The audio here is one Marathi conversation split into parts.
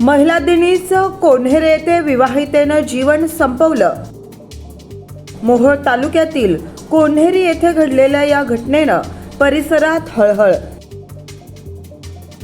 महिला दिनीच कोन्हेरे येथे विवाहितेनं जीवन संपवलं. मोहोळ तालुक्यातील कोन्हेरी येथे घडलेल्या या घटनेनं परिसरात हळहळ.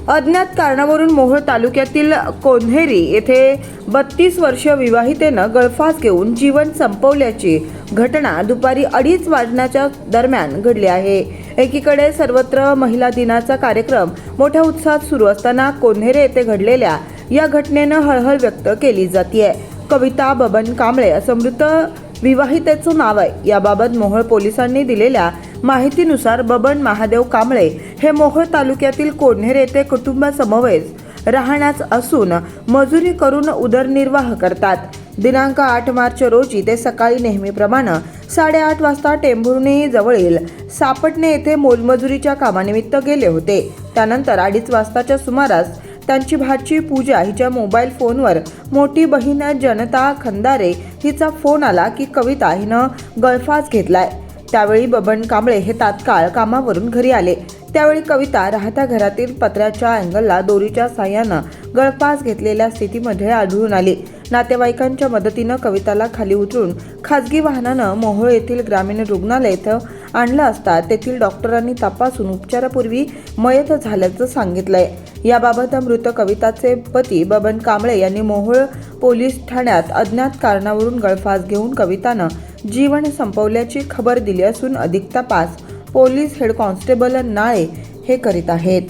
अज्ञात कारणावरून मोहोळ तालुक्यातील कोन्हेरी येथे बत्तीस वर्ष विवाहितेनं गळफास घेऊन जीवन संपवल्याची घटना दुपारी अडीच वाजण्याच्या दरम्यान घडली आहे. एकीकडे सर्वत्र महिला दिनाचा कार्यक्रम मोठ्या उत्साहात सुरू असताना कोन्हेरे येथे घडलेल्या या घटनेनं हळहळ व्यक्त केली जाते कविता बबन कांबळे असं मृत विवाहितेचं नाव आहे. याबाबत मोहोळ पोलिसांनी दिलेल्या माहितीनुसार बबन महादेव कांबळे हे मोहोळ तालुक्यातील कोढनेर येथे कुटुंबासमवेत राहण्यास असून मजुरी करून उदरनिर्वाह करतात. दिनांक आठ मार्च रोजी ते सकाळी नेहमीप्रमाणे साडेआठ वाजता टेंभुर्णी जवळील सापटणे येथे मोलमजुरीच्या कामानिमित्त गेले होते. त्यानंतर अडीच वाजताच्या सुमारास त्यांची भाची पूजा हिच्या मोबाईल फोनवर. मोठी बहीण जनता खंदारे हिचा फोन आला की कविता हिनं गळफास घेतलाय. त्यावेळी बबन कांबळे हे तात्काळ कामावरून घरी आले. त्यावेळी कविता राहत्या घरातील पत्र्याच्या अँगलला दोरीच्या साह्यानं गळफास घेतलेल्या स्थितीमध्ये आढळून आली. नातेवाईकांच्या मदतीनं कविताला खाली उतरून खाजगी वाहनानं मोहोळ येथील ग्रामीण रुग्णालय इथं आणलं असता तेथील डॉक्टरांनी तपासून उपचारापूर्वी मयत झाल्याचं सांगितलंय. याबाबत मृत कविताचे पती बबन कांबळे यांनी मोहोळ पोलीस ठाण्यात अज्ञात कारणावरून गळफास घेऊन कवितानं जीवन संपवल्याची खबर दिली असून अधिक तपास पोलीस हेड कॉन्स्टेबल नाळे हे करीत आहेत.